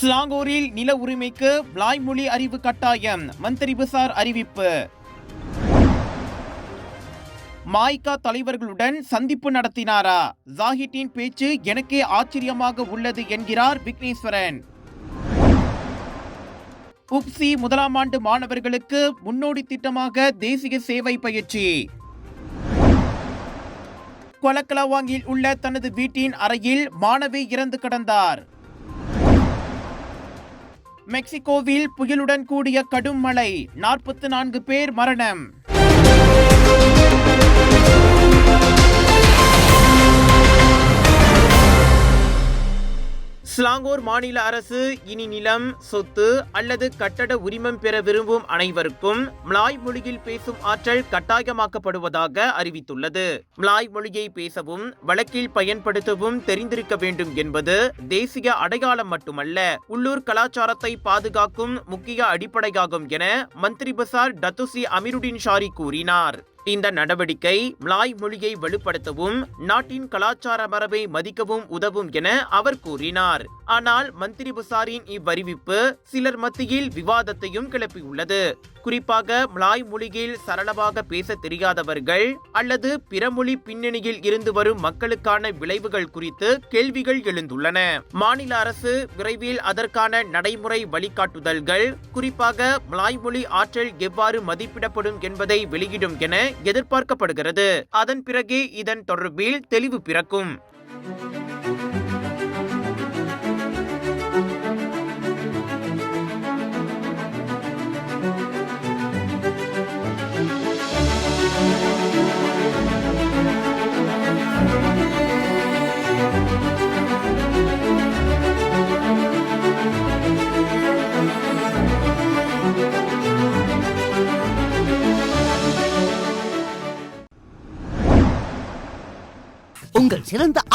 ஸ்லாங்கூரில் நில உரிமைக்கு மொழி அறிவு கட்டாயம். மந்திரி பசார் அறிவிப்பு. மாய்கா தலைவர்களுடன் சந்திப்பு நடத்தினாரா? ஜாகிட்டின் பேச்சு எனக்கே ஆச்சரியமாக உள்ளது என்கிறார் விக்னேஸ்வரன். உப்சி முதலாம் ஆண்டு மாணவர்களுக்கு முன்னோடி திட்டமாக தேசிய சேவை பயிற்சி. கொலக்கலவாங்கில் உள்ள தனது வீட்டின் அறையில் மாணவி இறந்து கிடந்தார். மெக்சிகோவில் புயலுடன் கூடிய கடும் மழை. நாற்பத்தி நான்கு பேர் மரணம். ஸ்லாங்கூர் மாநில அரசு இனி நிலம் சொத்து அல்லது கட்டட உரிமம் பெற விரும்பும் அனைவருக்கும் மலாய் மொழியில் பேசும் ஆற்றல் கட்டாயமாக்கப்படுவதாக அறிவித்துள்ளது. மலாய் மொழியை பேசவும் வழக்கில் பயன்படுத்தவும் தெரிந்திருக்க வேண்டும் என்பது தேசிய அடையாளம் மட்டுமல்ல உள்ளூர் கலாச்சாரத்தை பாதுகாக்கும் முக்கிய அடிப்படையாகும் என மந்திரி பசார் டத்துசி அமிருடின் ஷாரி கூறினார். இந்த நடவடிக்கை மலாய் மொழியை வலுப்படுத்தவும் நாட்டின் கலாச்சார மரபை மதிக்கவும் உதவும் என அவர் கூறினார். ஆனால் மந்திரி புசாரின் இவ்வறிவிப்பு சிலர் மத்தியில் விவாதத்தையும் கிளப்பியுள்ளது. குறிப்பாக மலாய் மொழியில் சரளமாக பேச தெரியாதவர்கள் அல்லது பிற மொழி பின்னணியில் இருந்து வரும் மக்களுக்கான விளைவுகள் குறித்து கேள்விகள் எழுந்துள்ளன. மாநில அரசு விரைவில் அதற்கான நடைமுறை வழிகாட்டுதல்கள் குறிப்பாக மலாய் மொழி ஆற்றல் எவ்வாறு மதிப்பிடப்படும் என்பதை வெளியிடும் என எதிர்பார்க்கப்படுகிறது. அதன் பிறகே இதன் தொடர்பில் தெளிவு பிறக்கும்.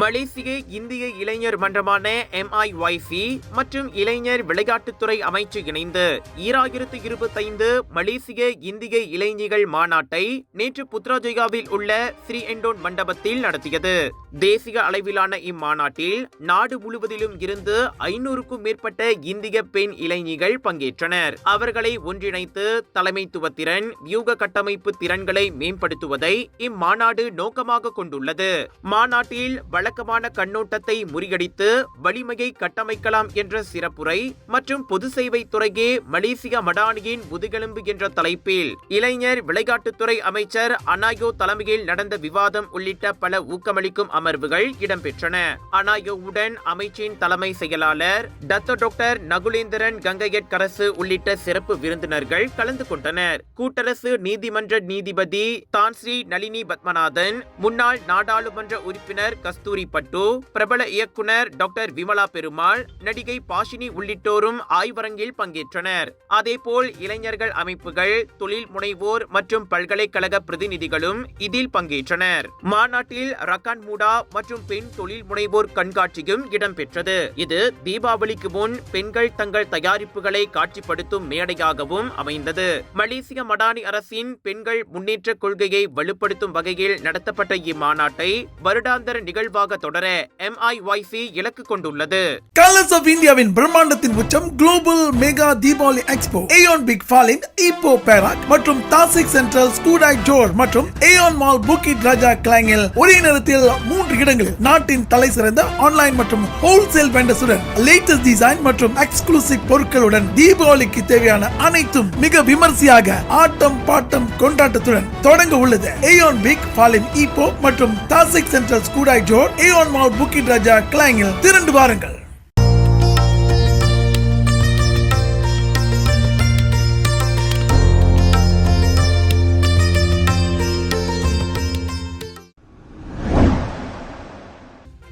மலேசிய இந்திய இளைஞர் மன்றமான எம்ஐஒய்சி மற்றும் இளைஞர் விளையாட்டுத்துறை அமைச்சு இணைந்து ஈராயிரத்து இருபத்தைந்து மலேசிய இந்திய இளைஞர்கள் மாநாட்டை நேற்று புத்ராஜயாவில் உள்ள ஸ்ரீ எண்டோன் மண்டபத்தில் நடத்தியது. தேசிய அளவிலான இம்மாநாட்டில் நாடு முழுவதிலும் இருந்து ஐநூறுக்கும் மேற்பட்ட இந்திய பெண் இளைஞர்கள் பங்கேற்றனர். அவர்களை ஒன்றிணைத்து தலைமைத்துவ திறன் வியூக கட்டமைப்பு திறன்களை மேம்படுத்துவதை இம்மாநாடு நோக்கமாக கொண்டுள்ளது. மாநாட்டில் வழக்கமான கண்ணோட்டத்தை முறியடித்து வலிமையை கட்டமைக்கலாம் என்ற சிறப்புரை மற்றும் பொது சேவை துறையே மலேசிய மடானியின் முதுகெலும்பு என்ற தலைப்பில் இளைஞர் விளையாட்டுத்துறை அமைச்சர் அனாயோ தலைமையில் நடந்த விவாதம் உள்ளிட்ட பல ஊக்கமளிக்கும் அமர்வுகள் இடம்பெற்றன. அனாயோவுடன் அமைச்சின் தலைமை செயலாளர் டத்த டாக்டர் நகுலேந்திரன் கங்கையட்கரசு உள்ளிட்ட சிறப்பு விருந்தினர்கள் கலந்து கொண்டனர். கூட்டரசு நீதிமன்ற நீதிபதி தான்ஸ்ரீ நளினி பத்மநாதன் முன்னாள் நாடாளுமன்ற உறுப்பினர் கஸ்தூரி பட்டு பிரபல இயக்குனர் டாக்டர் விமலா பெருமாள் நடிகை பாஷினி உள்ளிட்டோரும் ஆய்வரங்கில் பங்கேற்றனர். அதேபோல் இளைஞர்கள் அமைப்புகள் தொழில் முனைவோர் மற்றும் பல்கலைக்கழக பிரதிநிதிகளும் இதில் பங்கேற்றனர். மாநாட்டில் ரக்கான் மூடா மற்றும் பெண் தொழில் முனைவோர் கண்காட்சியும் இடம்பெற்றது. இது தீபாவளிக்கு முன் பெண்கள் தங்கள் தயாரிப்புகளை காட்சிப்படுத்தும் மேடையாகவும் அமைந்தது. மலேசிய மடானி அரசின் பெண்கள் முன்னேற்ற கொள்கையை வலுப்படுத்தும் வகையில் நடத்தப்பட்ட இம்மாநாட்டை வருடாந்தர நிகழ்வு நிகழ்வாக தொடர எம்ஐஒய்சி இலக்கு கொண்டுள்ளது. கலர்ஸ் ஆஃப் இந்தியாவின் பிரம்மாண்டத்தின் உச்சம் global mega Deepavali expo Aeon big Falim Ipoh Perak மற்றும் தாசிக் சென்ட்ரல் ஸ்கூடாய் ஜோர் மற்றும் ஏயோன் மால் புக்கிட் ராஜா கிளாங்கில் ஒரே நேரத்தில் மூன்று இடங்களில் நாட்டின் தலை சிறந்த ஆன்லைன் மற்றும் ஹோல்சேல் வெண்டர்ஸுடன் லேட்டஸ்ட் டிசைன் மற்றும் எக்ஸ்க்ளூசிவ் பொருட்களுடன் தீபாவளிக்கு தேவையான அனைத்தும் மிக விமர்சையாக ஆட்டம் பாட்டம் கொண்டாட்டத்துடன் தொடங்க உள்ளது. ஏயோன் பிக் ஃபாலின் இப்போ மற்றும் Tasik Central Skudai Johor road Aeon mall Bukit Raja கிளாங்கில் திரண்டு வாருங்கள்.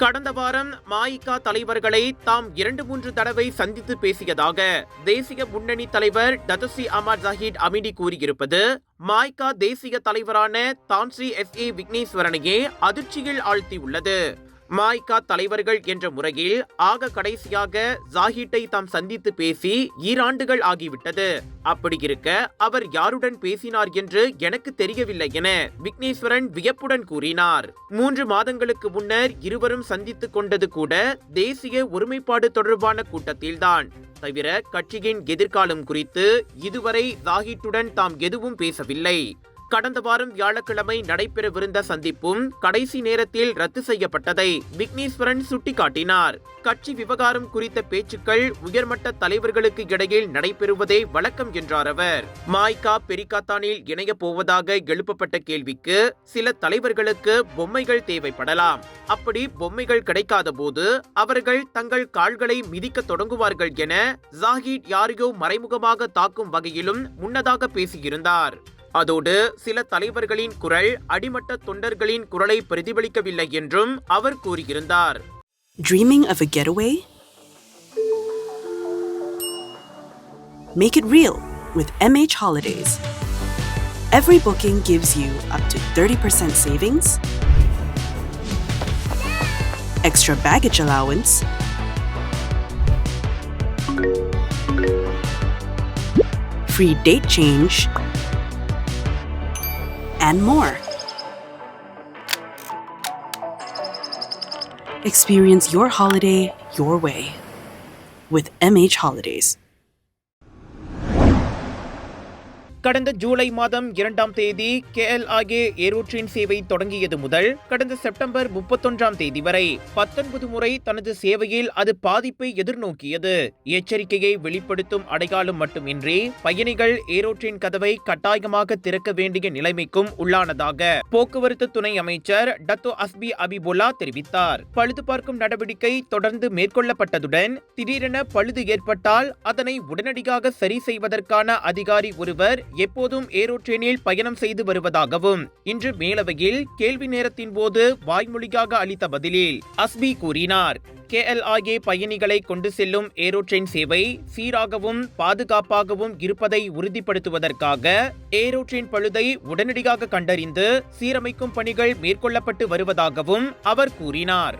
கடந்த வாரம் மாயிகா தலைவர்களை தாம் இரண்டு மூன்று தடவை சந்தித்து பேசியதாக தேசிய முன்னணி தலைவர் டதசி அமர் ஜஹீத் அமிடி கூறியிருப்பது மாய்கா தேசிய தலைவரான தான்ஸ்ரீ எஸ் ஏ விக்னேஸ்வரனையே அதிர்ச்சியில் ஆழ்த்தியுள்ளது. மாய்கா தலைவர்கள் என்ற முறையில் ஆக கடைசியாக ஜாஹிட்டை தாம் சந்தித்து பேசி ஈராண்டுகள் ஆகிவிட்டது. அப்படி இருக்க அவர் யாருடன் பேசினார் என்று எனக்கு தெரியவில்லை என விக்னேஸ்வரன் வியப்புடன் கூறினார். மூன்று மாதங்களுக்கு முன்னர் இருவரும் சந்தித்துக் கொண்டது கூட தேசிய ஒருமைப்பாடு தொடர்பான கூட்டத்தில்தான். தவிர கட்சியின் எதிர்காலம் குறித்து இதுவரை ஜாஹிட்டுடன் தாம் எதுவும் பேசவில்லை. கடந்த வாரம் வியாழக்கிழமை நடைபெறவிருந்த சந்திப்பும் கடைசி நேரத்தில் ரத்து செய்யப்பட்டதை விக்னேஸ்வரன் சுட்டிக்காட்டினார். கட்சி விவகாரம் குறித்த பேச்சுக்கள் உயர்மட்ட தலைவர்களுக்கு இடையில் நடைபெறுவதே வழக்கம் என்றார் அவர். மாய்கா பெரிகாத்தானில் இணையப் போவதாக எழுப்பப்பட்ட கேள்விக்கு சில தலைவர்களுக்கு பொம்மைகள் தேவைப்படலாம். அப்படி பொம்மைகள் கிடைக்காத போது அவர்கள் தங்கள் கால்களை மிதிக்க தொடங்குவார்கள் என ஜாகிட் யாரையோ மறைமுகமாக தாக்கும் வகையிலும் முன்னதாக பேசியிருந்தார். அதோடு சில தலைவர்களின் குரல் அடிமட்ட தொண்டர்களின் குரலை பிரதிபலிக்கவில்லை என்றும் அவர் கூறியிருந்தார் Dreaming of a getaway? Make it real with MH Holidays. Every booking gives you up to 30% savings, extra baggage allowance, free date change, and more. Experience your holiday your way with MH Holidays. கடந்த ஜூலை மாதம் இரண்டாம் தேதி கேஎல்ஆகே ஏரோட்ரின் சேவை தொடங்கியது முதல் கடந்த September முப்பத்தொன்றாம் தேதி வரை பத்தொன்பது முறை தனது சேவையில் அது பாதிப்பை எதிர்நோக்கியது. எச்சரிக்கையை வெளிப்படுத்தும் அடையாளம் மட்டுமின்றி பயணிகள் ஏரோட்ரின் கதவை கட்டாயமாக திறக்க வேண்டிய நிலைமைக்கும் உள்ளானதாக போக்குவரத்து துணை அமைச்சர் டத்தோ அஸ்பி அபிபுல்லா தெரிவித்தார். பழுது பார்க்கும் நடவடிக்கை தொடர்ந்து மேற்கொள்ளப்பட்டதுடன் திடீரென பழுது ஏற்பட்டால் அதனை உடனடியாக சரி செய்வதற்கான அதிகாரி ஒருவர் எப்போதும் ஏரோட்ரேனில் பயணம் செய்து வருவதாகவும் இன்று மேலவையில் கேள்வி நேரத்தின் போது வாய்மொழியாக அளித்த பதிலில் அஸ்பி கூறினார். கேஎல்ஆர்ஏ பயணிகளை கொண்டு செல்லும் ஏரோட்ரெயின் சேவை சீராகவும் பாதுகாப்பாகவும் இருப்பதை உறுதிப்படுத்துவதற்காக ஏரோட்ரெயின் பழுதை உடனடியாக கண்டறிந்து சீரமைக்கும் பணிகள் மேற்கொள்ளப்பட்டு வருவதாகவும் அவர் கூறினார்.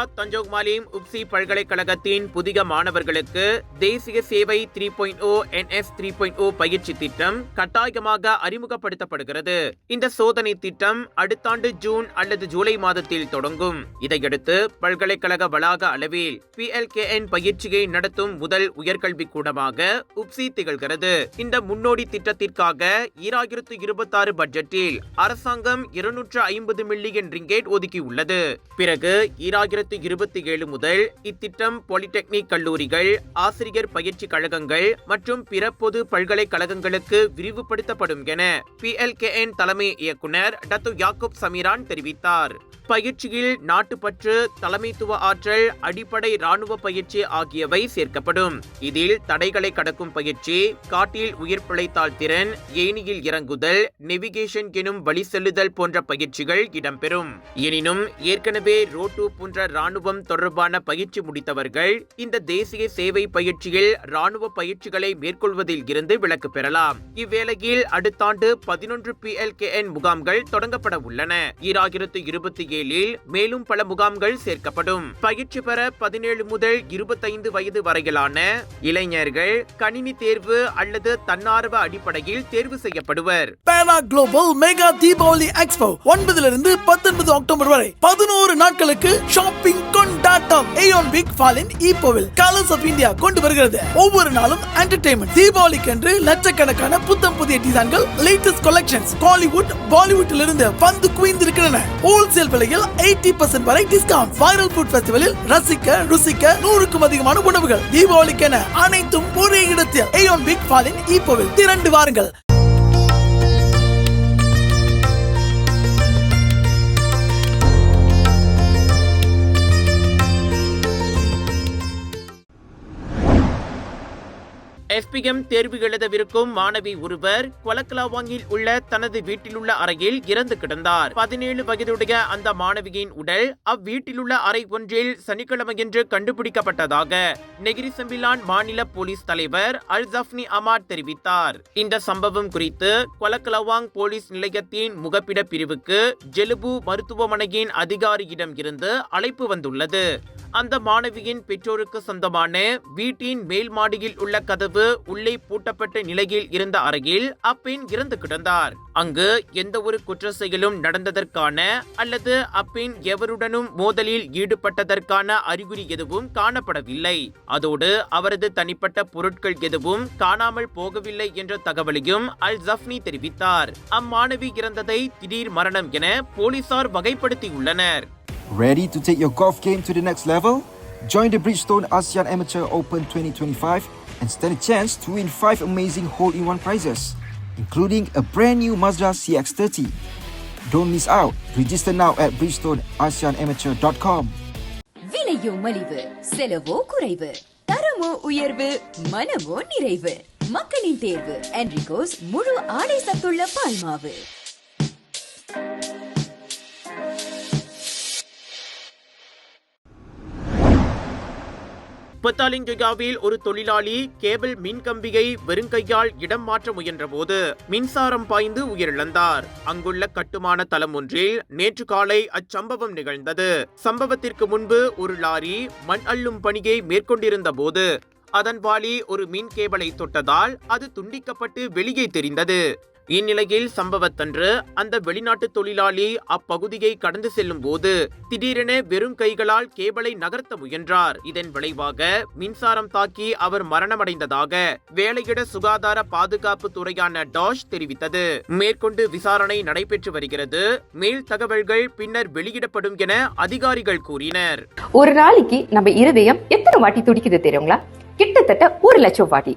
out பேரா மாலிம் உப்சி பல்கலைக்கழகத்தின் புதிய மாணவர்களுக்கு தேசிய சேவை three point O NS three point O பயிற்சி திட்டம் கட்டாயமாக அறிமுகப்படுத்தப்படுகிறது. இந்த சோதனை திட்டம் அடுத்த ஆண்டு ஜூன் அல்லது ஜூலை மாதத்தில் தொடங்கும். இதையடுத்து பல்கலைக்கழக வளாக அளவில் பிஎல்கேஎன் பயிற்சியை நடத்தும் முதல் உயர்கல்வி கூடமாக உப்சி திகழ்கிறது. இந்த முன்னோடி திட்டத்திற்காக ஈராயிரத்து இருபத்தாறு பட்ஜெட்டில் அரசாங்கம் இருநூற்று ஐம்பது மில்லியன் ரிங்கேட் ஒதுக்கியுள்ளது. பிறகு ஈராயிரத்து இருபத்தி ஏழு முதல் இத்திட்டம் பாலிடெக்னிக் கல்லூரிகள் ஆசிரியர் பயிற்சி கழகங்கள் மற்றும் பிற பொது பல்கலைக்கழகங்களுக்கு விரிவுபடுத்தப்படும் என பிஎல்கேஎன் தலைமை இயக்குனர் டத்து யாக்கூப் சமீரான் தெரிவித்தார். பயிற்சியில் நாட்டுப்பற்று தலைமைத்துவ ஆற்றல் அடிப்படை ராணுவ பயிற்சி ஆகியவை சேர்க்கப்படும். இதில் தடைகளை கடக்கும் பயிற்சி காட்டில் உயிர் பிழைத்தால் திறன் ஏனியில் இறங்குதல் நெவிகேஷன் எனும் வழி செல்லுதல் போன்ற பயிற்சிகள் இடம்பெறும். எனினும் ஏற்கனவே ரோட்டு போன்ற ராணுவம் தொடர்பான பயிற்சி முடித்தவர்கள் இந்த தேசிய சேவை பயிற்சியில் ராணுவ பயிற்சிகளை மேற்கொள்வதில் இருந்து விலக்கு பெறலாம். இவ்வேளையில் அடுத்த ஆண்டு பதினொன்று பிஎல்கேஎன் முகாம்கள் தொடங்கப்பட உள்ளன. ஈராயிரத்து இருபத்தி பட்டியலில் மேலும் பல முகாம்கள் சேர்க்கப்படும். பயிற்சி பெற பதினேழு முதல் இருபத்தைந்து வயது வரையிலான இளைஞர்கள் கணினி தேர்வு அல்லது தன்னார்வ அடிப்படையில் தேர்வு செய்யப்படுவர். பேனா குளோபல் மெகா தீபாவளி எக்ஸ்போ ஒன்பதுல இருந்து பத்தொன்பது அக்டோபர் வரை பதினோரு நாட்களுக்கு ஷாப்பிங் கொண்டாட்டம் ஏயோன் பிக் ஃபாலின் ஈப்போவில் கலர்ஸ் ஆஃப் இந்தியா கொண்டு வருகிறது. ஒவ்வொரு நாளும் என்டர்டைன்மெண்ட் தீபாவளிக்கென்று லட்சக்கணக்கான புத்தம் புதிய டிசைன்கள் லேட்டஸ்ட் கலெக்ஷன்ஸ் காலிவுட் பாலிவுட்டில் இருந்து வந்து குவிந்திருக்கின்றன. ஹோல்சேல் விலை விலையில் எயிட்டி பர்சன்ட் வரை டிஸ்கவுண்ட் வைரல் ஃபுட் ஃபெஸ்டிவலில் ரசிக்க ருசிக்க நூறுக்கும் அதிகமான உணவுகள். தீபாவளிக்கென அனைத்தும் ஒரே இடத்தில். ஏயோன் பிக் ஃபாலின் இப்போவில் திரண்டு வாருங்கள். எஃபிஎம் தேர்வு எழுதவிருக்கும் மாணவி ஒருவர் கொலக்கலாவாங்கில் உள்ள தனது வீட்டிலுள்ள அறையில் இறந்து கிடந்தார். பதினேழு வயதுடைய அந்த மாணவியின் உடல் அவ்வீட்டிலுள்ள அறை ஒன்றில் சனிக்கிழமையன்று கண்டுபிடிக்கப்பட்டதாக நெகிரி செம்பிலான் மாநில போலீஸ் தலைவர் அல் ஜப்னி அமாட் தெரிவித்தார். இந்த சம்பவம் குறித்து கொலக்கலவாங் போலீஸ் நிலையத்தின் முகப்பிட பிரிவுக்கு ஜெலுபு மருத்துவமனையின் அதிகாரியிடம் இருந்து அழைப்பு வந்துள்ளது. அந்த மாணவியின் பெற்றோருக்கு சொந்தமான வீட்டின் மேல் மாடியில் உள்ள கதவு உள்ளே பூட்டப்பட்ட நிலையில் இருந்த அறையில் அப்பெண் இறந்து கிடந்தார். அங்கு எந்த ஒரு குற்ற செயலும் நடந்ததற்கான அல்லது அப்பெண் எவருடனும் மோதலில் ஈடுபட்டதற்கான அறிகுறி எதுவும் காணப்படவில்லை. அதோடு அவரது தனிப்பட்ட பொருட்கள் எதுவும் காணாமல் போகவில்லை என்ற தகவலையும் அல் ஜஃப்னி தெரிவித்தார். அம்மாணவி இறந்ததை திடீர் மரணம் என போலீசார் வகைப்படுத்தியுள்ளனர். Ready to take your golf game to the next level? Join the Bridgestone ASEAN Amateur Open 2025 and stand a chance to win 5 amazing hole-in-one prizes, including a brand new Mazda CX-30. Don't miss out. Register now at bridgestoneasianamateur.com. விலையோ மலிவு செலவோ குறைவு தரமோ உயர்வு மனமோ நிறைவு மக்களின் தேர்வு என்ரிகோஸ் முழு ஆடை சத்துள்ள பால்மாவு புத்தாலிங்கயாவில் ஒரு தொழிலாளி கேபிள் மின்கம்பியை வெறுங்கையால் இடம் மாற்ற முயன்றபோது மின்சாரம் பாய்ந்து உயிரிழந்தார். அங்குள்ள கட்டுமான தளம் ஒன்றில் நேற்று காலை அச்சம்பவம் நிகழ்ந்தது. சம்பவத்திற்கு முன்பு ஒரு லாரி மண் அள்ளும் பணியை மேற்கொண்டிருந்த போது அதன் வாலி ஒரு மின் கேபிளை தொட்டதால் அது துண்டிக்கப்பட்டு வெளியே தெரிந்தது. இந்நிலையில் சம்பவத்தன்று அந்த வெளிநாட்டு தொழிலாளி அப்பகுதியை கடந்து செல்லும் போது திடீரென வெறும் கைகளால் கேபிளை நகர்த்த முயன்றார். இதன் விளைவாக மின்சாரம் தாக்கி அவர் மரணமடைந்ததாக வேலையிட சுகாதார பாதுகாப்பு துறையான டாஷ் தெரிவித்தது. மேற்கொண்டு விசாரணை நடைபெற்று வருகிறது. மேல் தகவல்கள் பின்னர் வெளியிடப்படும் என அதிகாரிகள் கூறினர். ஒரு நாளைக்கு நம்ம இருதயம் எத்தனை வாட்டி துடிக்குது தெரியுங்களா? கிட்டத்தட்ட ஒரு லட்சம் வாட்டி.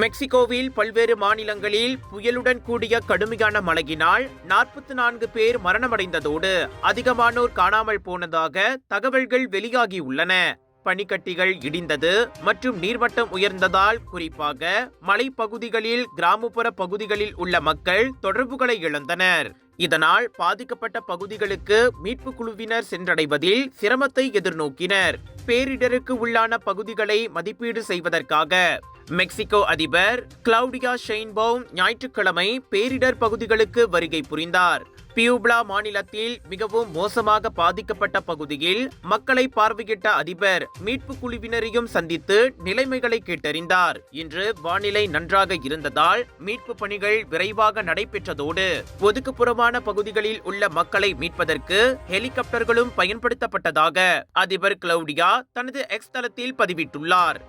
மெக்சிகோவில் பல்வேறு மாநிலங்களில் புயலுடன் கூடிய கடுமையான மழையினால் நாற்பத்தி நான்கு பேர் மரணமடைந்ததோடு அதிகமானோர் காணாமல் போனதாக தகவல்கள் வெளியாகியுள்ளன. பனிக்கட்டிகள் இடிந்தது மற்றும் நீர்மட்டம் உயர்ந்ததால் குறிப்பாக மலைப்பகுதிகளில் கிராமப்புற பகுதிகளில் உள்ள மக்கள் தொடர்புகளை இழந்தனர். இதனால் பாதிக்கப்பட்ட பகுதிகளுக்கு மீட்பு குழுவினர் சென்றடைவதில் சிரமத்தை எதிர்நோக்கினர். பேரிடருக்கு உள்ளான பகுதிகளை மதிப்பீடு செய்வதற்காக மெக்சிகோ அதிபர் கிளவுடியா ஷெயின்பவும் ஞாயிற்றுக்கிழமை பேரிடர் பகுதிகளுக்கு வருகை புரிந்தார். பியூப்ளா மாநிலத்தில் மிகவும் மோசமாக பாதிக்கப்பட்ட பகுதியில் மக்களை பார்வையிட்ட அதிபர் மீட்பு குழுவினரையும் சந்தித்து நிலைமைகளை கேட்டறிந்தார். இன்று வானிலை நன்றாக இருந்ததால் மீட்பு பணிகள் விரைவாக நடைபெற்றதோடு ஒதுக்குப்புறமான பகுதிகளில் உள்ள மக்களை மீட்பதற்கு ஹெலிகாப்டர்களும் பயன்படுத்தப்பட்டதாக அதிபர் கிளவுடியா தனது எக்ஸ் தளத்தில் பதிவிட்டுள்ளார்.